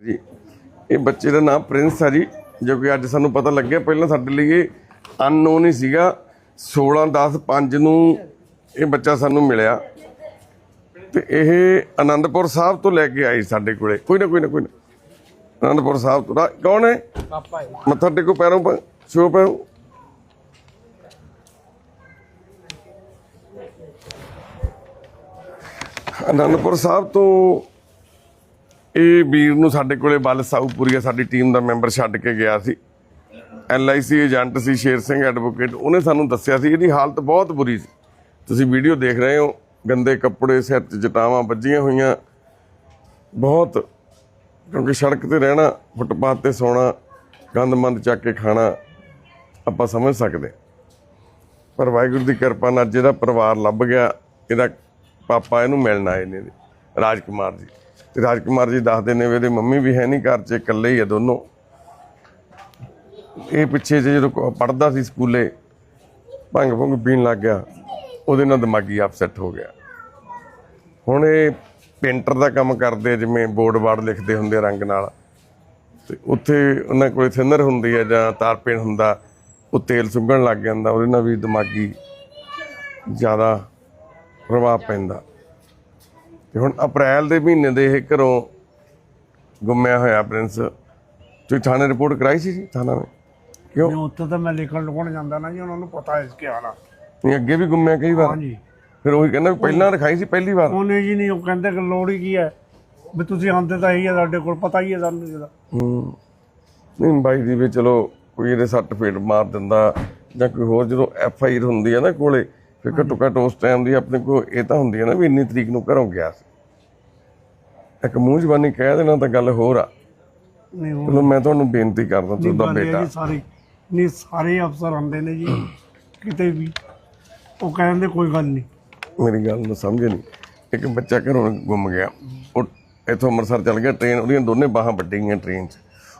ਜੀ। ਇਹ ਬੱਚੇ ਦਾ ਨਾਮ ਪ੍ਰਿੰਸ ਆ ਜੀ ਜੋ ਕਿ ਅੱਜ ਸਾਨੂੰ ਪਤਾ ਲੱਗਿਆ। ਪਹਿਲਾਂ ਸਾਡੇ ਲਈ ਇਹ ਅਨਨੋਨ ਹੀ ਸੀਗਾ। 16 10 5 ਨੂੰ ਇਹ ਬੱਚਾ ਸਾਨੂੰ ਮਿਲਿਆ। ਤੇ ਇਹ ਆਨੰਦਪੁਰ ਸਾਹਿਬ ਤੋਂ ਲੈ ਕੇ ਆਈ ਸਾਡੇ ਕੋਲੇ। ਕੋਈ ਨਾ ਕੋਈ ਨਾ ਕੋਈ ਨਾ। ਆਨੰਦਪੁਰ ਸਾਹਿਬ ਤੋਂ। ਕੌਣ ਹੈ? ਪਾਪਾ ਹੈ ਮੱਥਾ ਟੇਕੋ ਪੈਰੋਂ ਛੋ ਪੈਰੋਂ। ਆਨੰਦਪੁਰ ਸਾਹਿਬ ਤੋਂ ਇਹ ਵੀਰ ਨੂੰ ਸਾਡੇ ਕੋਲੇ ਬਲ ਸਾਊਪੁਰੀਆ ਸਾਡੀ ਟੀਮ ਦਾ ਮੈਂਬਰ ਛੱਡ ਕੇ ਗਿਆ ਸੀ। ਐਲਆਈਸੀ ਏਜੰਟ ਸੀ, ਸ਼ੇਰ ਸਿੰਘ ਐਡਵੋਕੇਟ ਉਹਨੇ ਸਾਨੂੰ ਦੱਸਿਆ ਸੀ, ਇਹਦੀ ਹਾਲਤ ਬਹੁਤ ਬੁਰੀ ਸੀ। ਤੁਸੀਂ ਵੀਡੀਓ ਦੇਖ ਰਹੇ ਹੋ, ਗੰਦੇ ਕੱਪੜੇ, ਸਿਰ 'ਚ ਜਟਾਵਾਂ ਵੱਜੀਆਂ ਹੋਈਆਂ। ਬਹੁਤ, ਕਿਉਂਕਿ ਸੜਕ ਤੇ ਰਹਿਣਾ, ਫੁੱਟਪਾਥ ਤੇ ਸੌਣਾ, ਗੰਦਮੰਦ ਚੱਕ ਕੇ ਖਾਣਾ, ਆਪਾਂ ਸਮਝ ਸਕਦੇ ਪਰ ਵਾਹਿਗੁਰੂ ਦੀ ਕਿਰਪਾ ਨਾਲ ਜਿਹਦਾ ਪਰਿਵਾਰ ਲੱਭ ਗਿਆ, ਇਹਦਾ ਪਾਪਾ ਇਹਨੂੰ ਮਿਲਣ ਆਏ ਨੇ ਰਾਜਕੁਮਾਰ ਜੀ। ਰਾਜਕੁਮਾਰ ਜੀ ਦੱਸਦੇ ਨੇ ਵੀ ਇਹਦੇ ਮੰਮੀ ਵੀ ਹੈ ਨਹੀਂ ਘਰ 'ਚ ਇਕੱਲੇ ਹੀ ਆ ਦੋਨੋਂ। ਇਹ ਪਿੱਛੇ ਜੇ ਜਦੋਂ ਪੜਦਾ ਸੀ ਸਕੂਲੇ ਭੰਗ ਭੰਗ ਪੀਣ ਲੱਗ ਗਿਆ ਉਹਦੇ ਨਾਲ ਦਿਮਾਗੀ ਅਪਸੈਟ ਹੋ ਗਿਆ। ਹੁਣ ਇਹ ਪੇਂਟਰ ਦਾ ਕੰਮ ਕਰਦੇ ਆ, ਜਿਵੇਂ ਬੋਰਡ ਬਾਰਡ ਲਿਖਦੇ ਹੁੰਦੇ ਆ ਰੰਗ ਨਾਲ। ਤੇ ਉੱਥੇ ਉਹਨਾਂ ਕੋਲ ਥਿਨਰ ਹੁੰਦੀ ਹੈ ਜਾਂ ਤਾਰਪੇਨ ਹੁੰਦਾ ਉਹ ਤੇਲ ਸੁੱਗਣ ਲੱਗ ਜਾਂਦਾ ਉਹਦੇ ਨਾਲ ਵੀ ਦਿਮਾਗੀ ਜ਼ਿਆਦਾ ਪ੍ਰਭਾਵ ਪੈਂਦਾ। ਤੇ ਹੁਣ ਅਪ੍ਰੈਲ ਦੇ ਮਹੀਨੇ ਦੇ ਇਹ ਘਰੋਂ ਗੁੰਮਿਆ ਹੋਇਆ ਪ੍ਰਿੰਸ। ਤੁਸੀਂ ਥਾਣੇ ਰਿਪੋਰਟ ਕਰਾਈ ਸੀ ਜੀ ਥਾਣਾ ਵਿੱਚ? ਕਿਉਂ? ਨਹੀਂ ਉੱਥੇ ਤਾਂ ਮੈਂ ਲਿਖਣ ਲੁਕਣ ਜਾਂਦਾ ਨਾ ਜੀ ਉਹਨਾਂ ਨੂੰ ਪਤਾ ਇਸ ਕੀ ਹਾਲ ਨਹੀਂ ਅੱਗੇ ਵੀ ਗੁੰਮਿਆ ਕਈ ਵਾਰ? ਹਾਂਜੀ। ਫਿਰ ਉਹੀ ਕਹਿੰਦਾ ਪਹਿਲਾਂ ਰਖਾਈ ਸੀ ਪਹਿਲੀ ਵਾਰ? ਉਹਨੇ ਜੀ ਨਹੀਂ ਉਹ ਕਹਿੰਦੇ ਕਿ ਲੋੜ ਹੀ ਕੀ ਹੈ? ਵੀ ਤੁਸੀਂ ਆਉਂਦੇ ਤਾਂ ਇਹੀ ਹੈ ਸਾਡੇ ਕੋਲ ਪਤਾ ਹੀ ਹੈ ਸਾਨੂੰ ਜਿਹਦਾ ਹੂੰ। ਨਹੀਂ ਬਾਈ ਦੀ ਵੀ ਚਲੋ ਕੋਈ ਇਹਦੇ ਸੱਟ ਫੇਟ ਮਾਰ ਦਿੰਦਾ ਜਾਂ ਕੋਈ ਹੋਰ ਜਦੋਂ ਐਫ ਆਈ ਆਰ ਹੁੰਦੀ ਹੈ ਨਾ ਕੋਲੇ ਫਿਰ ਘੱਟੋ ਘੱਟ ਉਸ ਟਾਈਮ ਦੀ ਆਪਣੇ ਕੋਲ ਇਹ ਤਾਂ ਹੁੰਦੀ ਹੈ ਨਾ ਵੀ ਇੰਨੀ ਤਰੀਕ ਨੂੰ ਘਰੋਂ ਗਿਆ ਸੀ। ਇੱਕ ਮੂੰਹ ਜ਼ਬਾਨੀ ਕਹਿ ਦੇਣਾ ਤਾਂ ਗੱਲ ਹੋਰ ਆ। ਨਹੀਂ ਉਹ ਚਲੋ ਮੈਂ ਤੁਹਾਨੂੰ ਬੇਨਤੀ ਕਰਦਾ ਤੁਹਾਡਾ ਗੱਲ ਇਹ ਬੇਟਾ। ਜੀ ਸਾਰੇ ਨਹੀਂ ਸਾਰੇ ਅਫਸਰ ਆਉਂਦੇ ਨੇ ਜੀ ਕਿਤੇ ਵੀ। ਉਹ ਕਹਿੰਦੇ ਕੋਈ ਗੱਲ ਨਹੀਂ। ਮੇਰੀ ਗੱਲ ਨੂੰ ਸਮਝੇ ਨਹੀਂ। ਇੱਕ ਬੱਚਾ ਘਰੋਂ ਗੁੰਮ ਗਿਆ। ਉਹ ਇੱਥੋਂ ਅੰਮ੍ਰਿਤਸਰ ਚਲ ਗਿਆ ਟ੍ਰੇਨ ਉਹਦੀਆਂ ਦੋਨੇ ਬਾਹਾਂ ਵੱਡੀ ਗਈਆਂ ਟ੍ਰੇਨ 'ਚ।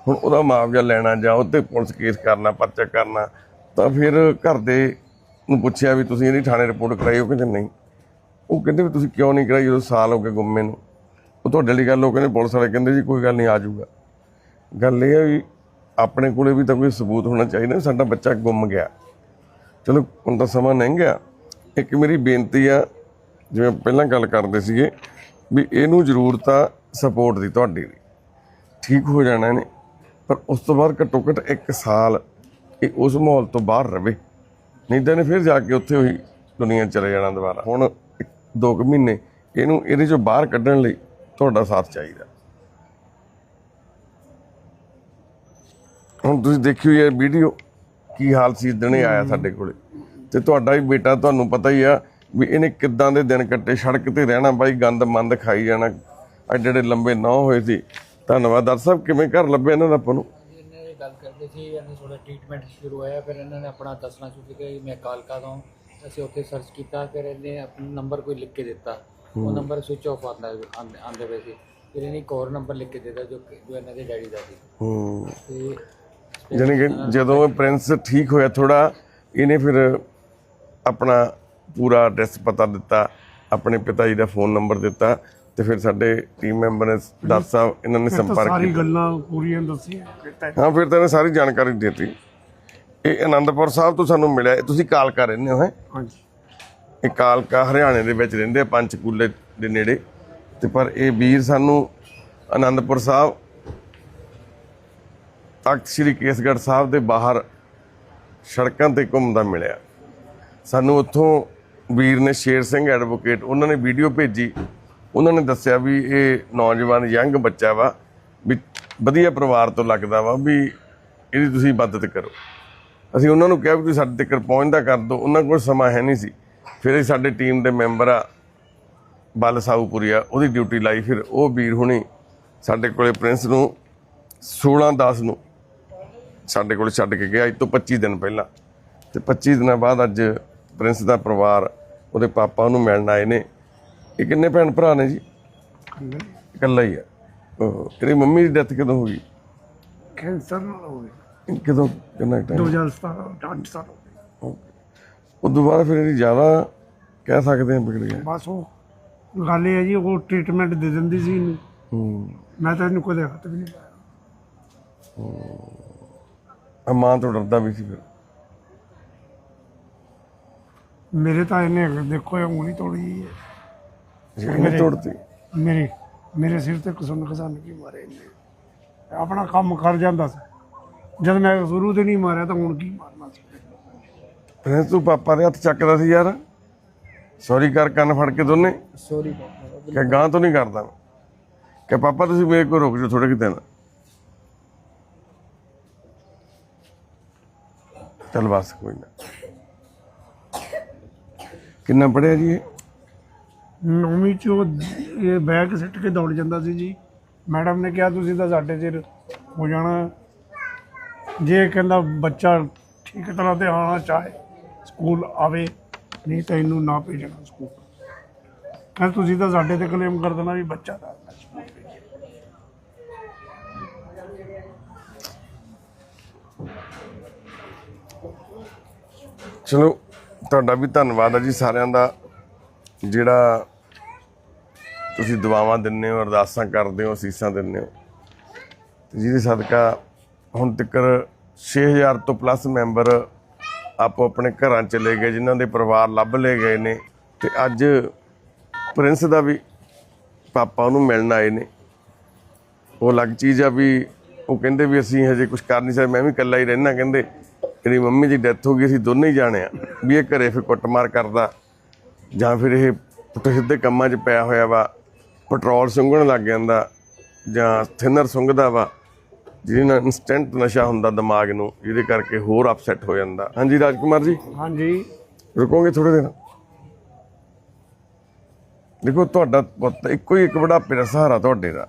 ਹੁਣ ਉਹਦਾ ਮੁਆਵਜ਼ਾ ਲੈਣਾ ਜਾਂ ਉੱਤੇ ਪੁਲਿਸ ਕੇਸ ਕਰਨਾ ਪਰਚਾ ਕਰਨਾ ਤਾਂ ਫਿਰ ਘਰ ਦੇ ਨੂੰ ਪੁੱਛਿਆ ਵੀ ਤੁਸੀਂ ਇਹਦੀ ਥਾਣੇ ਰਿਪੋਰਟ ਕਰਾਈ, ਉਹ ਕਹਿੰਦੇ ਨਹੀਂ। ਉਹ ਕਹਿੰਦੇ ਵੀ ਤੁਸੀਂ ਕਿਉਂ ਨਹੀਂ ਕਰਾਈ? ਜਦੋਂ ਸਾਲ ਹੋ ਗਏ ਗੁੰਮੇ ਨੂੰ। ਉਹ ਤੁਹਾਡੇ ਲਈ ਗੱਲ, ਉਹ ਕਹਿੰਦੇ ਪੁਲਿਸ ਵਾਲੇ ਕਹਿੰਦੇ ਜੀ ਕੋਈ ਗੱਲ ਨਹੀਂ, ਆ ਜਾਊਗਾ। ਗੱਲ ਇਹ ਹੈ ਵੀ ਆਪਣੇ ਕੋਲੇ ਵੀ ਤਾਂ ਕੋਈ ਸਬੂਤ ਹੋਣਾ ਚਾਹੀਦਾ ਸਾਡਾ ਬੱਚਾ ਗੁੰਮ ਗਿਆ। ਚਲੋ, ਹੁਣ ਤਾਂ ਸਮਾਂ ਨਹੀਂ ਗਿਆ। ਇੱਕ ਮੇਰੀ ਬੇਨਤੀ ਆ, ਜਿਵੇਂ ਪਹਿਲਾਂ ਗੱਲ ਕਰਦੇ ਸੀਗੇ, ਵੀ ਇਹਨੂੰ ਜ਼ਰੂਰਤ ਆ ਸਪੋਰਟ ਦੀ ਤੁਹਾਡੀ ਦੀ ਠੀਕ ਹੋ ਜਾਣਾ ਇਹਨੇ। ਪਰ ਉਸ ਤੋਂ ਬਾਅਦ ਘੱਟੋ ਘੱਟ ਇੱਕ ਸਾਲ ਇਹ ਉਸ ਮਾਹੌਲ ਤੋਂ ਬਾਹਰ ਰਵੇ। ਨਹੀਂ ਤਾਂ ਇਹਨੇ ਫਿਰ ਜਾ ਕੇ ਉੱਥੇ ਉਹੀ ਦੁਨੀਆ ਚਲੇ ਜਾਣਾ ਦੁਬਾਰਾ। ਹੁਣ ਇੱਕ- ਦੋ ਕੁ ਮਹੀਨੇ ਇਹਨੂੰ ਇਹਦੇ ਚੋਂ ਬਾਹਰ ਕੱਢਣ ਲਈ ਤੁਹਾਡਾ ਸਾਥ ਚਾਹੀਦਾ। ਹੁਣ ਤੁਸੀਂ ਦੇਖਿਓ ਇਹ ਵੀਡੀਓ ਕੀ ਹਾਲ ਸੀ ਦਿਨੇ ਆਇਆ ਸਾਡੇ ਕੋਲੇ। ਤੇ ਤੁਹਾਡਾ ਵੀ ਬੇਟਾ ਤੁਹਾਨੂੰ ਪਤਾ ਹੀ ਆ ਵੀ ਇਹਨੇ ਕਿੱਦਾਂ ਦੇ ਦਿਨ ਕੱਟੇ। ਸੜਕ ਤੇ ਰਹਿਣਾ ਬਾਈ ਗੰਦ ਮੰਦ ਖਾਈ ਜਾਣਾ। ਐਡੇ ਜਿਹੜੇ ਲੰਬੇ ਨਾ ਹੋਏ ਸੀ। ਧੰਨਵਾਦ। ਡਾਕਟਰ ਸਾਹਿਬ ਕਿਵੇਂ ਘਰ ਲੱਭਿਆ ਇਹਨਾਂ ਦਾ ਆਪਾਂ ਨੂੰ? ਗੱਲ ਕਰਦੇ ਸੀ ਇਹਨਾਂ ਥੋੜਾ ਟ੍ਰੀਟਮੈਂਟ ਸ਼ੁਰੂ ਹੋਇਆ ਫਿਰ ਇਹਨਾਂ ਨੇ ਆਪਣਾ ਦੱਸਣਾ ਸ਼ੁਰੂ ਕੀਤਾ ਕਿ ਮੈਂ ਕਾਲਕਾ ਤੋਂ ਅਸੀਂ ਉੱਥੇ ਸਰਚ ਕੀਤਾ ਫਿਰ ਇਹਨੇ ਆਪਣਾ ਨੰਬਰ ਕੋਈ ਲਿਖ ਕੇ ਦਿੱਤਾ। ਉਹ ਨੰਬਰ ਸਵਿਚ ਆਫ ਆਉਂਦਾ ਆਉਂਦੇ ਪਏ ਸੀ। ਫਿਰ ਇਹਨੇ ਇੱਕ ਹੋਰ ਨੰਬਰ ਲਿਖ ਕੇ ਦਿੱਤਾ ਜੋ ਜੋ ਇਹਨਾਂ ਦੇ ਡੈਡੀ ਦਾ ਸੀ। ਹੂੰ। ਤੇ ਜਾਣੀ ਕਿ ਜਦੋਂ ਪ੍ਰਿੰਸ ਠੀਕ ਹੋਇਆ ਥੋੜਾ ਇਹਨੇ ਫਿਰ ਆਪਣਾ ਪੂਰਾ ਐਡਰੈਸ ਪਤਾ ਦਿੱਤਾ ਆਪਣੇ ਪਿਤਾ ਜੀ ਦਾ ਫੋਨ ਨੰਬਰ ਦਿੱਤਾ ਤੇ ਫਿਰ ਸਾਡੇ ਟੀਮ ਮੈਂਬਰ ਨੇ ਡਾਕਟਰ ਸਾਹਿਬ ਇਹਨਾਂ ਨੇ ਸੰਪਰਕ ਸਾਰੀ ਕੀਤਾ। ਗੱਲਾਂ ਪੂਰੀਆਂ ਦੱਸੀਆਂ। ਹਾਂ ਫਿਰ ਤਾਂ ਇਹਨੇ ਸਾਰੀ ਜਾਣਕਾਰੀ ਦਿੱਤੀ। ਇਹ ਆਨੰਦਪੁਰ ਸਾਹਿਬ ਤੋਂ ਸਾਨੂੰ ਮਿਲਿਆ। ਇਹ ਤੁਸੀਂ ਕਾਲਕਾ ਰਹਿੰਦੇ ਹੋ ਹੈ? ਹਾਂਜੀ। ਇਹ ਕਾਲਕਾ ਹਰਿਆਣੇ ਦੇ ਵਿੱਚ ਰਹਿੰਦੇ ਆ ਪੰਚਕੂਲੇ ਦੇ ਨੇੜੇ। ਤੇ ਪਰ ਇਹ ਵੀਰ ਸਾਨੂੰ ਆਨੰਦਪੁਰ ਸਾਹਿਬ ਤਖਤ ਸ੍ਰੀ ਕੇਸਗੜ੍ਹ ਸਾਹਿਬ ਦੇ ਬਾਹਰ ਸੜਕਾਂ ਤੇ ਘੁੰਮਦਾ ਮਿਲਿਆ। ਸਾਨੂੰ ਉੱਥੋਂ ਵੀਰ ਨੇ ਸ਼ੇਰ ਸਿੰਘ ਐਡਵੋਕੇਟ ਉਹਨਾਂ ਨੇ ਵੀਡੀਓ ਭੇਜੀ। ਉਹਨਾਂ ਨੇ ਦੱਸਿਆ ਵੀ ਇਹ ਨੌਜਵਾਨ ਯੰਗ ਬੱਚਾ ਵਾ, ਵੀ ਵਧੀਆ ਪਰਿਵਾਰ ਤੋਂ ਲੱਗਦਾ ਵਾ ਵੀ ਇਹਦੀ ਤੁਸੀਂ ਮਦਦ ਕਰੋ। ਅਸੀਂ ਉਹਨਾਂ ਨੂੰ ਕਿਹਾ ਵੀ ਤੁਸੀਂ ਸਾਡੇ ਤੱਕ ਪਹੁੰਚਦਾ ਕਰ ਦਿਓ, ਉਹਨਾਂ ਕੋਲ ਸਮਾਂ ਹੈ ਨਹੀਂ ਸੀ। ਫਿਰ ਇਹ ਸਾਡੇ ਟੀਮ ਦੇ ਮੈਂਬਰ ਆ, ਬਲ ਸਾਊਪੁਰੀਆ ਉਹਦੀ ਡਿਊਟੀ ਲਾਈ। ਫਿਰ ਉਹ ਵੀਰ ਹੁਣੀ ਸਾਡੇ ਕੋਲੇ ਪ੍ਰਿੰਸ ਨੂੰ 16 10 ਨੂੰ ਸਾਡੇ ਕੋਲ ਛੱਡ ਕੇ ਗਿਆ ਅੱਜ ਤੋਂ 25 ਦਿਨ ਪਹਿਲਾਂ। ਤੇ 25 ਦਿਨਾਂ ਬਾਅਦ ਅੱਜ ਪ੍ਰਿੰਸ ਦਾ ਪਰਿਵਾਰ, ਉਹਦੇ ਪਾਪਾ ਉਹਨੂੰ ਮਿਲਣ ਆਏ ਨੇ। ਇਹ ਕਿੰਨੇ ਭੈਣ ਭਰਾ ਨੇ ਜੀ? ਇਕੱਲਾ। ਹੀ ਆ। ਉਹ ਤੇਰੀ ਮੰਮੀ ਦੀ ਡੈਥ ਕਦੋਂ ਹੋਈ ਕੈਂਸਰ ਨਾਲ ਹੋ ਇਹ ਕਦੋਂ? ਕਿੰਨਾ ਟਾਈਮ 2017 ਡਾਂਟ ਸਾਲ ਹੋ ਗਏ। ਉਦੋਂ ਬਾਅਦ ਫਿਰ ਇਹਦੀ ਜ਼ਿਆਦਾ ਕਹਿ ਸਕਦੇ ਹਾਂ ਵਿਗੜ ਗਿਆ। ਬਸ ਉਹ ਗੱਲ ਇਹ ਹੈ ਜੀ ਉਹ ਟ੍ਰੀਟਮੈਂਟ ਦੇ ਦਿੰਦੀ ਸੀ ਇਹਨੂੰ। ਹੂੰ। ਮੈਂ ਤਾਂ ਇਹਨੂੰ ਕਦੇ ਹੱਥ ਵੀ ਨਹੀਂ ਪਾਇਆ ਆ ਮਾਂ ਤੋਂ ਡਰਦਾ ਵੀ ਸੀ ਫਿਰ। ਮੇਰੇ ਤਾਂ ਇਹਨੇ ਦੇਖੋ ਇਹ ਉਂਗਲੀ ਤੋੜੀ ਹੈ। ਇਹਨੇ ਤੋੜਤੀ। ਮੇਰੇ ਮੇਰੇ ਸਿਰ ਤੇ ਕਸਮ ਖਜ਼ਾਨ ਕੀ ਮਾਰੇ ਇਹਨੇ। ਆਪਣਾ ਕੰਮ ਕਰ ਜਾਂਦਾ ਸੀ। ਜਦ ਮੈਂ ਸ਼ੁਰੂ ਤੇ ਨਹੀਂ ਮਾਰਿਆ ਤਾਂ ਹੁਣ ਕੀ ਮਾਰਨਾ ਸੀ? ਫਿਰ ਤੂੰ ਪਾਪਾ ਦੇ ਹੱਥ ਚੱਕਦਾ ਸੀ ਯਾਰ। ਸੌਰੀ ਕਰ ਕੰਨ ਫੜ ਕੇ ਦੋਨੇ। ਸੌਰੀ ਕਿ ਗਾਂ ਤੋਂ ਨਹੀਂ ਕਰਦਾ ਮੈਂ। ਕਿ ਪਾਪਾ ਤੁਸੀਂ ਮੇਰੇ ਕੋਲ ਰੁਕ ਜਾਓ ਥੋੜੇ ਕਿ ਦਿਨ। ਚੱਲ ਬਸ ਕੋਈ ਨਾ। ਕਿੰਨਾ ਪੜਿਆ ਜੀ ਇਹ? ਨੌਵੀਂ ਚ ਉਹ ਇਹ ਬੈਗ ਸਿੱਟ ਕੇ ਦੌੜ ਜਾਂਦਾ ਸੀ ਜੀ। ਮੈਡਮ ਨੇ ਕਿਹਾ, ਤੁਸੀਂ ਤਾਂ ਸਾਡੇ ਸਿਰ ਹੋ ਜਾਣਾ। ਜੇ ਕਹਿੰਦਾ ਬੱਚਾ ਠੀਕ ਤਰ੍ਹਾਂ ਤੇ ਆਉਣਾ ਚਾਹੇ, ਸਕੂਲ ਆਵੇ, ਨਹੀਂ ਤਾਂ ਇਹਨੂੰ ਨਾ ਭੇਜਣਾ ਸਕੂਲ। ਕਹਿੰਦਾ, ਤੁਸੀਂ ਤਾਂ ਸਾਡੇ ਤੇ ਕਲੇਮ ਕਰ ਦੇਣਾ ਵੀ ਬੱਚਾ ਦਾ ਚਲੋ, ਤੁਹਾਡਾ ਵੀ ਧੰਨਵਾਦ ਹੈ ਜੀ ਸਾਰਿਆਂ ਦਾ, ਜਿਹੜਾ ਤੁਸੀਂ ਦੁਆਵਾਂ ਦਿੰਦੇ ਹੋ, ਅਰਦਾਸਾਂ ਕਰਦੇ ਹੋ, ਅਸੀਸਾਂ ਦਿੰਦੇ ਹੋ। ਤੇ ਜਿਹਦੇ ਸਦਕਾ ਹੁਣ ਤੱਕ 6000 ਤੋਂ ਪਲੱਸ ਮੈਂਬਰ ਆਪੋ ਆਪਣੇ ਘਰਾਂ ਚਲੇ ਗਏ, ਜਿਨ੍ਹਾਂ ਦੇ ਪਰਿਵਾਰ ਲੱਭ ਲਏ ਗਏ ਨੇ। ਤੇ ਅੱਜ ਪ੍ਰਿੰਸ ਦਾ ਵੀ ਪਾਪਾ ਉਹਨੂੰ ਮਿਲਣ ਆਏ ਨੇ। ਉਹ ਅਲੱਗ ਚੀਜ਼ ਆ ਵੀ ਉਹ ਕਹਿੰਦੇ ਵੀ ਅਸੀਂ ਹਜੇ ਕੁਝ ਕਰ ਨਹੀਂ ਸਕਦੇ, ਮੈਂ ਵੀ ਇਕੱਲਾ ਹੀ ਰਹਿਣਾ ਕਹਿੰਦੇ ਇਹਦੀ ਮੰਮੀ ਦੀ ਡੈਥ ਹੋ ਗਈ, ਅਸੀਂ ਦੋਨੇ ਹੀ ਜਾਣੇ ਆ। ਵੀ ਇਹ ਘਰੇ ਫਿਰ ਕੁੱਟਮਾਰ ਕਰਦਾ ਜਾਂ ਫਿਰ ਇਹ ਪੁੱਠੇ ਸਿੱਧੇ ਕੰਮਾਂ 'ਚ ਪਿਆ ਹੋਇਆ ਵਾ। ਪੈਟਰੋਲ ਸੁੰਘਣ ਲੱਗ ਜਾਂਦਾ ਜਾਂ ਥਿਨਰ ਸੁੰਘਦਾ ਵਾ ਜਿਹਦੇ ਨਾਲ ਇਨਸਟੈਂਟ ਨਸ਼ਾ ਹੁੰਦਾ ਦਿਮਾਗ ਨੂੰ ਜਿਹਦੇ ਕਰਕੇ ਹੋਰ ਅਪਸੈਟ ਹੋ ਜਾਂਦਾ। ਹਾਂਜੀ ਰਾਜਕੁਮਾਰ ਜੀ? ਹਾਂਜੀ। ਰੁਕੋਗੇ ਥੋੜੇ ਦਿਨ? ਦੇਖੋ ਤੁਹਾਡਾ ਪੁੱਤ ਇੱਕੋ ਹੀ ਇੱਕ ਬੁਢਾਪੇ ਦਾ ਸਹਾਰਾ ਤੁਹਾਡੇ ਦਾ।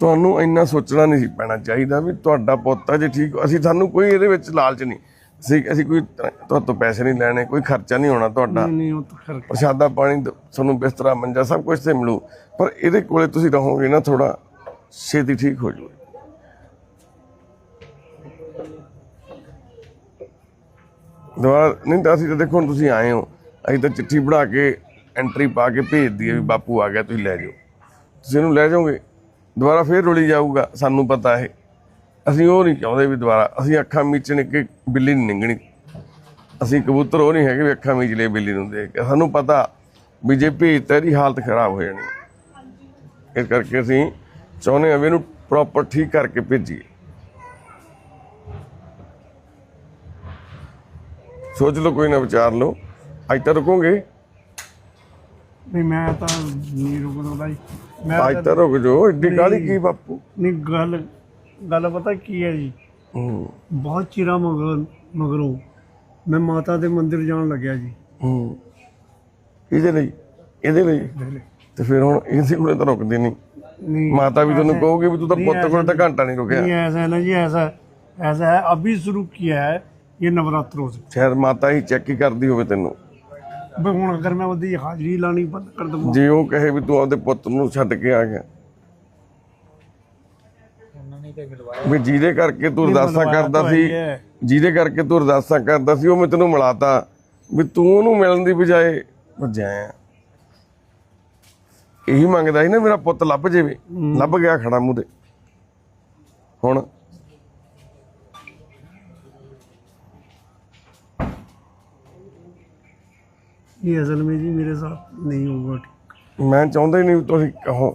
ਤੁਹਾਨੂੰ ਇੰਨਾ ਸੋਚਣਾ ਨਹੀਂ ਪੈਣਾ ਚਾਹੀਦਾ ਵੀ ਤੁਹਾਡਾ ਪੁੱਤ ਜੇ ਠੀਕ ਅਸੀਂ ਸਾਨੂੰ ਕੋਈ ਇਹਦੇ ਵਿੱਚ ਲਾਲਚ ਨਹੀਂ। ਅਸੀਂ ਅਸੀਂ ਕੋਈ ਤੁਹਾਡੇ ਤੋਂ ਪੈਸੇ ਨਹੀਂ ਲੈਣੇ ਕੋਈ ਖਰਚਾ ਨਹੀਂ ਹੋਣਾ ਤੁਹਾਡਾ। ਨਹੀਂ ਨਹੀਂ ਉਹ ਤਾਂ ਖਰ ਪ੍ਰਸ਼ਾਦਾ ਪਾਣੀ ਤੁਹਾਨੂੰ ਬਿਸਤਰਾ ਮੰਜਾ ਸਭ ਕੁਝ ਤੇ ਮਿਲੂ। ਪਰ ਇਹਦੇ ਕੋਲੇ ਤੁਸੀਂ ਰਹੋਗੇ ਨਾ ਥੋੜਾ ਛੇਤੀ ਠੀਕ ਹੋ ਜਾਊਗਾ ਦੁਬਾਰਾ ਨਹੀਂ ਤਾਂ ਅਸੀਂ ਤਾਂ ਦੇਖੋ ਹੁਣ ਤੁਸੀਂ ਆਏ ਹੋ। ਅਸੀਂ ਤਾਂ ਚਿੱਠੀ ਬਣਾ ਕੇ ਐਂਟਰੀ ਪਾ ਕੇ ਭੇਜ ਦਈਏ ਵੀ ਬਾਪੂ ਆ ਗਿਆ ਤੁਸੀਂ ਲੈ ਜਾਓ। ਤੁਸੀਂ ਇਹਨੂੰ ਲੈ ਜਾਓਗੇ? ਦੁਬਾਰਾ ਫੇਰ ਰੁਲੀ ਜਾਊਗਾ ਸਾਨੂੰ ਪਤਾ ਹੈ ਅਸੀਂ ਉਹ ਨਹੀਂ ਚਾਹੁੰਦੇ ਵੀ ਦੁਬਾਰਾ ਅਸੀਂ ਅੱਖਾਂ ਮੀਚਣ ਕਿ ਬਿੱਲੀ ਨਹੀਂ ਨਿੰਗਣੀ। ਅਸੀਂ ਕਬੂਤਰ ਉਹ ਨਹੀਂ ਹੈਗੇ ਵੀ ਅੱਖਾਂ ਮੀਚ ਲਏ ਬਿੱਲੀ ਨੂੰ ਦੇਖ ਕੇ। ਸਾਨੂੰ ਪਤਾ ਵੀ ਜੇ ਇਹਦੀ ਹਾਲਤ ਖਰਾਬ ਹੋ ਜਾਣੀ। ਇਸ ਕਰਕੇ ਅਸੀਂ ਚਾਹੁੰਦੇ ਹਾਂ ਵੀ ਇਹਨੂੰ ਪ੍ਰੋਪਰ ਠੀਕ ਕਰਕੇ ਭੇਜੀਏ। ਸੋਚ ਲਓ ਕੋਈ ਨਾ ਵਿਚਾਰ ਲਓ। ਅੱਜ ਤਾਂ ਰੁਕੋਗੇ? ਨਹੀਂ ਮੈਂ ਤਾਂ ਨਹੀਂ ਰੁਕਦਾ ਬਾਈ। ਮੈਂ ਅੱਜ ਤਾਂ ਰੁਕ ਜਾਓ। ਏਡੀ ਕਾਹਲੀ ਕੀ ਬਾਪੂ? ਨਹੀਂ ਗੱਲ ਗੱਲ ਪਤਾ ਕੀ ਹੈ ਜੀ ਹੂੰ ਬਹੁਤ ਚਿਰਾਂ ਮਗਰ ਮਗਰੋਂ ਮੈਂ ਮਾਤਾ ਦੇ ਮੰਦਿਰ ਜਾਣ ਲੱਗਿਆ ਜੀ ਹੂੰ ਇਹਦੇ ਲਈ ਇਹਦੇ ਲਈ ਪਹਿਲੇ ਤੇ ਫਿਰ ਹੁਣ ਇਸੇ ਕੋਲੇ ਤਾਂ ਰੁਕਦੀ ਨਹੀਂ नहीं ਮਾਤਾ ਵੀ ਤੁਹਾਨੂੰ ਕਹੋਗੇ ਵੀ ਤੂੰ ਤਾਂ ਪੁੱਤ ਕੋਲ ਤਾਂ ਘੰਟਾ ਨਹੀਂ ਰੁਕਿਆ नहीं ऐसा है ना जी ऐसा ऐसा है अभी शुरू किया है ये नवरात्रों से ਸ਼ਾਇਦ ਮਾਤਾ ਹੀ ਚੈੱਕ ਹੀ ਕਰਦੀ ਹੋਵੇ ਤੈਨੂੰ भाई हूँ अगर मैं ਉਹਦੀ ਹਾਜ਼ਰੀ ਲਾਣੀ ਬੰਦ ਕਰ ਦਵਾਂ ਜੇ ਉਹ ਕਹੇ ਵੀ ਤੂੰ ਆਪਦੇ ਪੁੱਤ ਨੂੰ ਛੱਡ ਕੇ ਆ ਗਿਆ ਵੀ ਜਿਹਦੇ ਕਰਕੇ ਤੂੰ ਅਰਦਾਸਾਂ ਕਰਦਾ ਸੀ ਜਿਹਦੇ ਕਰਕੇ ਤੂੰ ਅਰਦਾਸਾਂ ਕਰਦਾ ਸੀ ਉਹ ਮੈਂ ਤੈਨੂੰ ਮਿਲਾਤਾ ਵੀ ਤੂੰ ਉਹਨੂੰ ਮਿਲਣ ਦੀ ਬਜਾਏ ਭਜਾਇਆ ਇਹੀ ਮੰਗਦਾ ਸੀ ਨਾ ਮੇਰਾ ਪੁੱਤ ਲੱਭ ਜਾਵੇ ਲੱਭ ਗਿਆ ਖੜਾ ਮੂੰਹ ਹੁਣ ਇਹ ਅਸਲ ਵਿੱਚ ਜੀ ਮੇਰੇ ਸਾਥ ਨਹੀਂ ਹੋਊਗਾ ਮੈਂ ਚਾਹੁੰਦਾ ਹੀ ਨਹੀਂ ਤੁਸੀਂ ਕਹੋ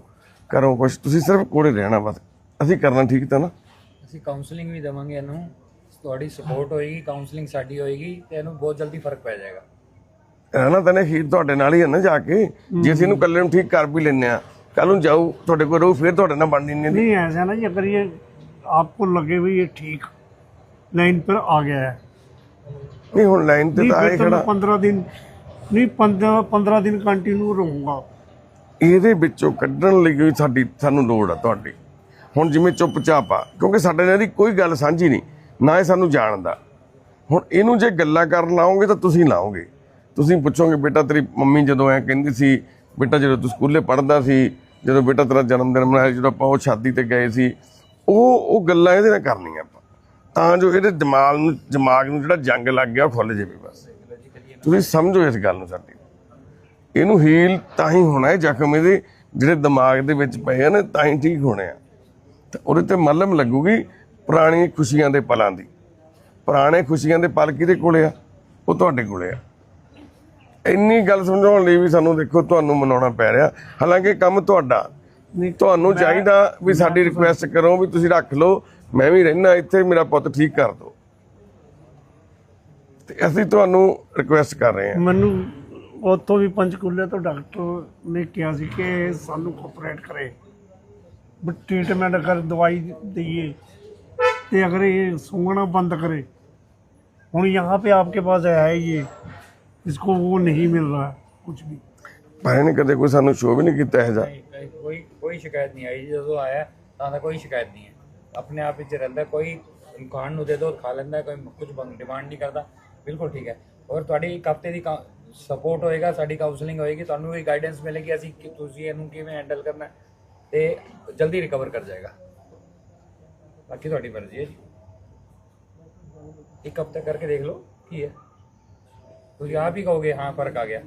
ਕਰੋ ਕੁਝ ਤੁਸੀਂ ਸਿਰਫ ਕੋੜੇ ਰਹਿਣਾ ਬਸ। ਅਸੀਂ ਕਰਨਾ ਠੀਕ ਤਾਂ ਨਾ ਅਸੀਂ ਕਾਉਂਸਲਿੰਗ ਵੀ ਦੇਵਾਂਗੇ ਇਹਨੂੰ ਤੁਹਾਡੀ ਸਪੋਰਟ ਹੋਏਗੀ ਕਾਉਂਸਲਿੰਗ ਸਾਡੀ ਹੋਏਗੀ ਤੇ ਇਹਨੂੰ ਬਹੁਤ ਜਲਦੀ ਫਰਕ ਪੈ ਜਾਏਗਾ ਰਹਿਣਾ ਤਾਂ ਨਹੀਂ ਖੀਰ ਤੁਹਾਡੇ ਨਾਲ ਹੀ ਹੈ ਨਾ ਜਾ ਕੇ ਜੇ ਅਸੀਂ ਇਹਨੂੰ ਇਕੱਲੇ ਨੂੰ ਠੀਕ ਕਰ ਵੀ ਲੈਨੇ ਆ ਕੱਲ ਨੂੰ ਜਾਊ ਤੁਹਾਡੇ ਕੋਲ ਰਹੂ ਫਿਰ ਤੁਹਾਡੇ ਨਾਲ ਬਣਨੀ ਨਹੀਂ नहीं ऐसा है ना जी अगर ये आपको लगे भी ये ठीक लाइन पर आ गया है ਨਹੀਂ ਹੁਣ ਲਾਈਨ ਤੇ नहीं ਤਾਂ ਆਏ फिर तो ਖੜਾ मैं पंद्रह दिन नहीं पंद्रह पंद्रह दिन कंटिन्यू रहूंगा ਇਹਦੇ ਵਿੱਚੋਂ ਕੱਢਣ ਲਈ ਵੀ ਸਾਡੀ ਸਾਨੂੰ ਲੋੜ ਆ ਤੁਹਾਡੀ ਹੁਣ ਜਿਵੇਂ ਚੁੱਪਚਾਪ ਆ, ਕਿਉਂਕਿ ਸਾਡੇ ਨਾਲ ਇਹਦੀ ਕੋਈ ਗੱਲ ਸਾਂਝੀ ਨਹੀਂ, ਨਾ ਇਹ ਸਾਨੂੰ ਜਾਣਦਾ। ਹੁਣ ਇਹਨੂੰ ਜੇ ਗੱਲਾਂ ਕਰਨ ਲਾਓਗੇ ਤਾਂ ਤੁਸੀਂ ਲਾਓਗੇ। ਤੁਸੀਂ ਪੁੱਛੋਗੇ, ਬੇਟਾ ਤੇਰੀ ਮੰਮੀ ਜਦੋਂ ਐ ਕਹਿੰਦੀ ਸੀ, ਬੇਟਾ ਜਦੋਂ ਤੂੰ ਸਕੂਲੇ ਪੜ੍ਹਦਾ ਸੀ, ਜਦੋਂ ਬੇਟਾ ਤੇਰਾ ਜਨਮ ਦਿਨ ਮਨਾਇਆ, ਜਦੋਂ ਆਪਾਂ ਉਹ ਸ਼ਾਦੀ ਤੇ ਗਏ ਸੀ, ਉਹ ਉਹ ਗੱਲਾਂ ਇਹਦੇ ਨਾਲ ਕਰਨੀਆਂ ਆਪਾਂ। ਤਾਂ ਜੋ ਇਹਦੇ ਦਿਮਾਗ ਨੂੰ ਦਿਮਾਗ ਨੂੰ ਜਿਹੜਾ ਜੰਗ ਲੱਗ ਗਿਆ, ਉਹ ਖੁੱਲ ਜਾਵੇ ਬਸ। ਤੁਸੀਂ ਸਮਝੋ ਇਸ ਗੱਲ ਨੂੰ ਸਾਡੀ। ਇਹਨੂੰ ਹੀਲ ਤਾਂ ਹੀ ਹੋਣਾ ਹੈ, ਜ਼ਖਮ ਇਹਦੇ ਜਿਹੜੇ ਦਿਮਾਗ ਦੇ ਵਿੱਚ ਪਏ ਆ ਨਾ, ਤਾਂ ਹੀ ਠੀਕ ਹੋਣੇ ਆ। ਤੇ ਉਹਦੇ ਤੇ ਮਲਮ ਲੱਗੂਗੀ ਪੁਰਾਣੀ ਖੁਸ਼ੀਆਂ ਦੇ ਪਲਾਂ ਦੀ। ਪੁਰਾਣੇ ਖੁਸ਼ੀਆਂ ਦੇ ਪਲ ਕਿਹਦੇ ਕੋਲੇ ਆ? ਉਹ ਤੁਹਾਡੇ ਕੋਲੇ ਆ। ਇੰਨੀ ਗੱਲ ਸਮਝਾਉਣ ਲਈ ਵੀ ਸਾਨੂੰ ਦੇਖੋ ਤੁਹਾਨੂੰ ਮਨਾਉਣਾ ਪੈ ਰਿਹਾ। ਹਾਲਾਂਕਿ ਕੰਮ ਤੁਹਾਡਾ। ਨਹੀਂ ਤੁਹਾਨੂੰ ਚਾਹੀਦਾ ਵੀ ਸਾਡੀ ਰਿਕੁਐਸਟ ਕਰੋ ਵੀ ਤੁਸੀਂ ਰੱਖ ਲਓ। ਮੈਂ ਵੀ ਰਹਿਣਾ ਇੱਥੇ ਮੇਰਾ ਪੁੱਤ ਠੀਕ ਕਰ ਦਿਓ ਤੇ ਅਸੀਂ ਤੁਹਾਨੂੰ ਰਿਕੁਐਸਟ ਕਰ ਰਹੇ ਹਾਂ। ਮੈਨੂੰ ਉੱਥੋਂ ਵੀ ਪੰਚਕੂਲੇ ਤੋਂ ਡਾਕਟਰ ਨੇ ਕਿਹਾ ਸੀ ਕਿ ਸਾਨੂੰ ਕੋਆਪਰੇਟ ਕਰੇ। ਵੀ ट्रीटमेंट अगर दवाई दीजिए तो अगर ये सूंघना बंद करे हूँ यहाँ पे आपके पास है ये इसको वो नहीं मिल रहा है कुछ भी ਪਰ ਇਹਨੇ ਕਦੇ ਕੋਈ ਸਾਨੂੰ ਸ਼ੋਅ ਵੀ ਨਹੀਂ ਕੀਤਾ ਇਹ ਜਾ ਨਹੀਂ, ਨਹੀਂ, ਕੋਈ ਕੋਈ ਸ਼ਿਕਾਇਤ ਨਹੀਂ ਆਈ ਜਦੋਂ ਆਇਆ ਤਾਂ ਤਾਂ ਕੋਈ ਸ਼ਿਕਾਇਤ ਨਹੀਂ ਹੈ ਆਪਣੇ ਆਪ ਵਿੱਚ ਰਹਿੰਦਾ ਕੋਈ ਖਾਣ ਨੂੰ ਦੇ ਦੋ ਖਾ ਲੈਂਦਾ ਕੋਈ ਕੁਝ ਡਿਮਾਂਡ ਨਹੀਂ ਕਰਦਾ ਬਿਲਕੁਲ ਠੀਕ ਹੈ ਔਰ ਤੁਹਾਡੀ ਇੱਕ ਹਫਤੇ ਦੀ ਸਪੋਰਟ ਹੋਏਗਾ ਸਾਡੀ ਕਾਉਂਸਲਿੰਗ ਹੋਏਗੀ ਤੁਹਾਨੂੰ ਵੀ ਗਾਈਡੈਂਸ ਮਿਲੇਗੀ ਅਸੀਂ ਕਿ ਤੁਸੀਂ ਇਹਨੂੰ ਕਿਵੇਂ ਹੈਂਡਲ ਕਰਨਾ ਹੈ ਤੇ ਜਲਦੀ ਰਿਕਵਰ ਕਰ ਜਾਏਗਾ ਬਾਕੀ ਤੁਹਾਡੀ ਮਰਜ਼ੀ ਹੈ ਜੀ ਇੱਕ ਹਫਤਾ ਕਰਕੇ ਦੇਖ ਲਓ ਕੀ ਹੈ ਤੁਸੀਂ ਆਪ ਹੀ ਕਹੋਗੇ ਹਾਂ ਫਰਕ ਆ ਗਿਆ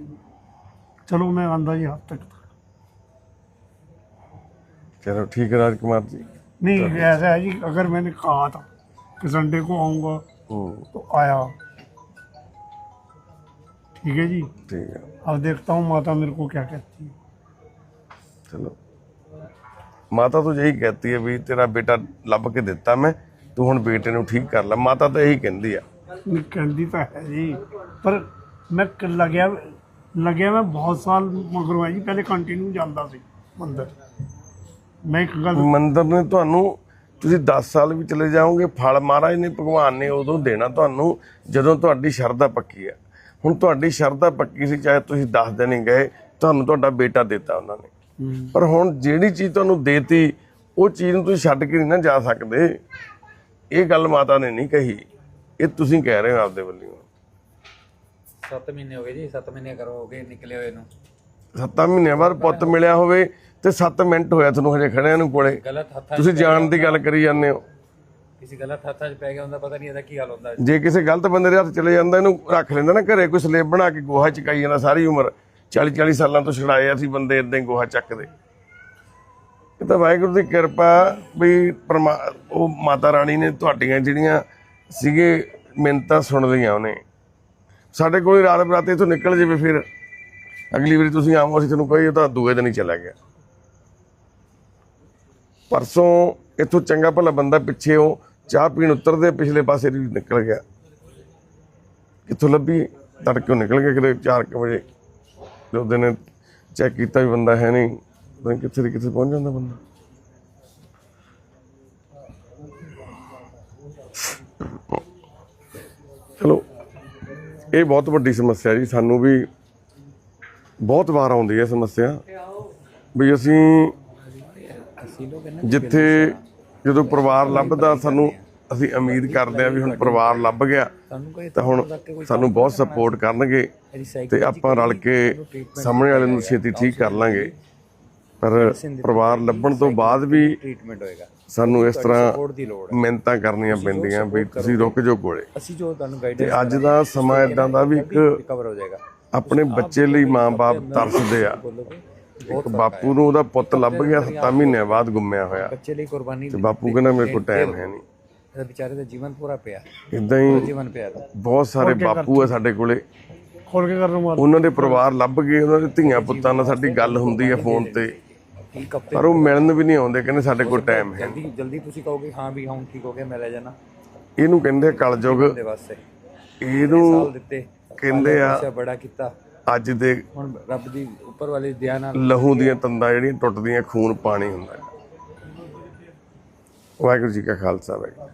चलो मैं आंदा जी हफ्ते तक ਚਲੋ ਠੀਕ ਹੈ ਰਾਜਕੁਮਾਰ ਜੀ नहीं ऐसा है जी अगर मैंने कहा था कि संडे को आऊँगा ਹੂੰ तो आया ठीक है जी ਠੀਕ ਹੈ अब देखता हूँ माता मेरे को क्या कहती है ਚਲੋ ਮਾਤਾ ਤੋਂ ਇਹੀ ਕਹਤੀ ਹੈ ਵੀ ਤੇਰਾ ਬੇਟਾ ਲੱਭ ਕੇ ਦਿੱਤਾ ਮੈਂ ਤੂੰ ਹੁਣ ਬੇਟੇ ਨੂੰ ਠੀਕ ਕਰ ਲੈ। ਮਾਤਾ ਤਾਂ ਇਹੀ ਕਹਿੰਦੀ ਆ। ਕਹਿੰਦੀ ਤਾਂ ਹੈ ਜੀ। ਪਰ ਮੈਂ ਕ- ਲੱਗਿਆ ਲੱਗਿਆ ਮੈਂ ਬਹੁਤ ਸਾਲ ਮਗਰੋਂ ਆ ਜੀ ਪਹਿਲੇ ਕੰਟੀਨਿਊ ਜਾਂਦਾ ਸੀ ਮੰਦਰ। ਮੈਂ ਇੱਕ ਗੱਲ ਮੰਦਰ ਨੇ ਤੁਹਾਨੂੰ ਤੁਸੀਂ 10 ਸਾਲ ਵੀ ਚਲੇ ਜਾਓਗੇ ਫਲ ਮਹਾਰਾਜ ਨੇ ਭਗਵਾਨ ਨੇ ਉਦੋਂ ਦੇਣਾ ਤੁਹਾਨੂੰ ਜਦੋਂ ਤੁਹਾਡੀ ਸ਼ਰਧਾ ਪੱਕੀ ਆ। ਹੁਣ ਤੁਹਾਡੀ ਸ਼ਰਧਾ ਪੱਕੀ ਸੀ ਚਾਹੇ ਤੁਸੀਂ 10 ਦਿਨ ਹੀ ਗਏ ਤੁਹਾਨੂੰ ਤੁਹਾਡਾ ਬੇਟਾ ਦਿੱਤਾ ਉਹਨਾਂ ਨੇ। ਪਰ ਹੁਣ ਜਿਹੜੀ ਚੀਜ਼ ਤੁਹਾਨੂੰ ਦੇਤੀ ਉਹ ਚੀਜ਼ ਨੂੰ ਤੁਸੀਂ ਛੱਡ ਕੇ ਨਹੀਂ ਨਾ ਜਾ ਸਕਦੇ। ਇਹ ਗੱਲ ਮਾਤਾ ਨੇ ਨਹੀਂ ਕਹੀ। ਇਹ ਤੁਸੀਂ ਕਹਿ ਰਹੇ ਹੋ ਆਪਦੇ ਵੱਲੋਂ। 7 ਮਹੀਨੇ ਹੋ ਗਏ ਜੀ 7 ਮਹੀਨੇ ਕਰੋ ਹੋ ਗਏ ਨਿਕਲੇ ਹੋਏ ਨੂੰ। ਸੱਤਾਂ ਮਹੀਨਿਆਂ ਬਾਅਦ ਪੁੱਤ ਮਿਲਿਆ ਹੋਵੇ ਤੇ 7 ਮਿੰਟ ਹੋਇਆ ਤੁਹਾਨੂੰ ਹਜੇ ਖੜਿਆਂ ਨੂੰ ਕੋਲੇ। ਤੁਸੀਂ ਜਾਣ ਦੀ ਗੱਲ ਕਰੀ ਜਾਂਦੇ ਹੋ। ਕਿਸੇ ਗਲਤ ਹੱਥਾਂ 'ਚ ਪੈ ਗਿਆ ਹੁੰਦਾ ਪਤਾ ਨਹੀਂ ਇਹਦਾ ਕੀ ਹਾਲ ਹੁੰਦਾ। ਜੇ ਕਿਸੇ ਗਲਤ ਬੰਦੇ ਦੇ ਹੱਥ ਚਲੇ ਜਾਂਦਾ ਇਹਨੂੰ ਰੱਖ ਲੈਂਦਾ ਨਾ ਘਰੇ ਕੋਈ ਸਲੇਬ ਬਣਾ ਕੇ ਗੋਹਾ ਚਕਾਈ ਜਾਂਦਾ ਸਾਰੀ ਉਮਰ। 40 40 ਸਾਲਾਂ ਤੋਂ ਛੜਾਏ ਅਸੀਂ ਬੰਦੇ ਇਦਾਂ ਹੀ ਗੋਹਾ ਚੱਕਦੇ। ਇਹ ਤਾਂ ਵਾਹਿਗੁਰੂ ਦੀ ਕਿਰਪਾ ਵੀ ਪਰਮਾ, ਉਹ ਮਾਤਾ ਰਾਣੀ ਨੇ ਤੁਹਾਡੀਆਂ ਜਿਹੜੀਆਂ ਸੀਗੇ ਮਿੰਤਾਂ ਸੁਣ ਲਈਆਂ ਉਹਨੇ। ਸਾਡੇ ਕੋਲ ਹੀ ਰਾਤ ਬਰਾਤੇ ਤੋਂ ਨਿਕਲ ਜਾਵੇ ਫਿਰ। ਅਗਲੀ ਵਾਰੀ ਤੁਸੀਂ ਆਵੋ ਅਸੀਂ ਤੁਹਾਨੂੰ ਕਹੀਏ ਤਾਂ ਦੂਏ ਦਿਨ ਹੀ ਚਲਾ ਗਿਆ। ਪਰਸੋਂ ਇੱਥੋਂ ਚੰਗਾ ਭਲਾ ਬੰਦਾ ਪਿੱਛੇ ਉਹ ਚਾਹ ਪੀਣ ਉਤਰਦੇ ਪਿਛਲੇ ਪਾਸੇ ਦੀ ਨਿਕਲ ਗਿਆ। ਕਿੱਥੋਂ ਲੱਭੀ? ਤੜਕੇ ਨਿਕਲ ਗਿਆ ਕਿਤੇ 4 ਵਜੇ। ਜੋ ਦਿਨ ਚੈੱਕ ਕੀਤਾ ਵੀ ਬੰਦਾ ਹੈ ਨਹੀਂ, ਪਤਾ ਕਿੱਥੇ ਦੀ ਕਿੱਥੇ ਪਹੁੰਚ ਜਾਂਦਾ ਬੰਦਾ। ਚਲੋ ਇਹ ਬਹੁਤ ਵੱਡੀ ਸਮੱਸਿਆ ਜੀ, ਸਾਨੂੰ ਵੀ ਬਹੁਤ ਵਾਰ ਆਉਂਦੀ ਹੈ ਸਮੱਸਿਆ। ਵੀ ਅਸੀਂ ਜਿੱਥੇ ਜਦੋਂ ਪਰਿਵਾਰ ਲੱਭਦਾ, ਸਾਨੂੰ ਅਸੀਂ ਉਮੀਦ ਕਰਦੇ ਹਾਂ ਵੀ ਹੁਣ ਪਰਿਵਾਰ ਲੱਭ ਗਿਆ ਤਾਂ ਹੁਣ ਸਾਨੂੰ ਬਹੁਤ ਸਪੋਰਟ ਕਰਨਗੇ ਤੇ ਆਪਾਂ ਰਲ ਕੇ ਸਾਹਮਣੇ ਵਾਲੇ ਨੂੰ ਛੇਤੀ ਠੀਕ ਕਰ ਲਾਂਗੇ। ਪਰ ਪਰਿਵਾਰ ਲੱਭਣ ਤੋਂ ਬਾਅਦ ਵੀ ਟ੍ਰੀਟਮੈਂਟ ਹੋਏਗਾ ਸਾਨੂੰ ਇਸ ਤਰ੍ਹਾਂ ਮਿਹਨਤਾਂ ਕਰਨੀਆਂ ਪੈਂਦੀਆਂ ਵੀ ਤੁਸੀਂ ਰੁਕ ਜਾਓ ਕੋਲੇ। ਅਸੀਂ ਜੋ ਤੁਹਾਨੂੰ ਤੇ ਗਾਈਡੈਂਸ ਅੱਜ ਦਾ ਸਮਾਂ ਇਦਾਂ ਦਾ ਵੀ ਇੱਕ ਰਿਕਵਰ ਹੋ ਜਾਏਗਾ। ਆਪਣੇ ਬੱਚੇ ਲਈ ਮਾਂ-ਬਾਪ ਤਰਸਦੇ ਆ। ਇੱਕ ਬਾਪੂ ਨੂੰ ਉਹਦਾ ਪੁੱਤ ਲੱਭ ਗਿਆ 7 ਮਹੀਨਿਆਂ ਬਾਅਦ ਗੁੰਮਿਆ ਹੋਇਆ। ਬੱਚੇ ਲਈ ਕੁਰਬਾਨੀ ਤੇ ਬਾਪੂ ਕਹਿੰਦਾ ਮੇਰੇ ਕੋਲ ਟਾਈਮ ਹੈ ਨਹੀਂ। ਇਹਦਾ ਵਿਚਾਰੇ ਦਾ ਜੀਵਨ ਪੂਰਾ ਪਿਆ। ਇਦਾਂ ਹੀ ਜੀਵਨ ਪਿਆ ਇਹਦਾ। ਬਹੁਤ ਸਾਰੇ ਬਾਪੂ ਆ ਸਾਡੇ ਕੋਲੇ। ਖੋਲ ਕੇ ਕਰਨ ਮਾਰ ਉਹਨਾਂ ਦੇ ਪਰਿਵਾਰ ਲੱਭ ਗਏ ਉਹਨਾਂ ਦੇ ਧੀਆਂ ਪੁੱਤਾਂ ਨਾਲ ਸਾਡੀ ਗੱਲ ਹੁੰਦੀ ਹੈ ਫੋਨ ਤੇ। ਹਫ਼ਤੇ ਪਰ ਉਹ ਮਿਲਣ ਵੀ ਨਹੀਂ ਆਉਂਦੇ ਕਹਿੰਦੇ ਸਾਡੇ ਕੋਲ ਟਾਈਮ ਹੈ। ਜਲਦੀ ਜਲਦੀ ਤੁਸੀਂ ਕਹੋਗੇ ਹਾਂ ਵੀ ਹੁਣ ਠੀਕ ਹੋ ਗਿਆ ਮੈਂ ਲੈ ਜਾਣਾ। ਇਹਨੂੰ ਕਹਿੰਦੇ ਕਲਯੁਗ। ਦੇ ਵਾਸਤੇ। ਸਾਲ ਇਹਨੂੰ ਦਿੱਤੇ। ਕਹਿੰਦੇ ਆ ਅੱਛਾ ਬੜਾ ਕੀਤਾ। ਅੱਜ ਦੇ ਹੁਣ ਰੱਬ ਦੀ ਉੱਪਰ ਵਾਲੀ ਦਇਆ ਨਾਲ ਲਹੂ ਦੀਆਂ ਤੰਦਾਂ ਜਿਹੜੀਆਂ ਟੁੱਟਦੀਆਂ ਖੂਨ ਪਾਣੀ ਹੁੰਦਾ। ਹੈ। ਵਾਹਿਗੁਰੂ ਜੀ ਕਾ ਖਾਲਸਾ ਵਾਹਿਗੁਰੂ।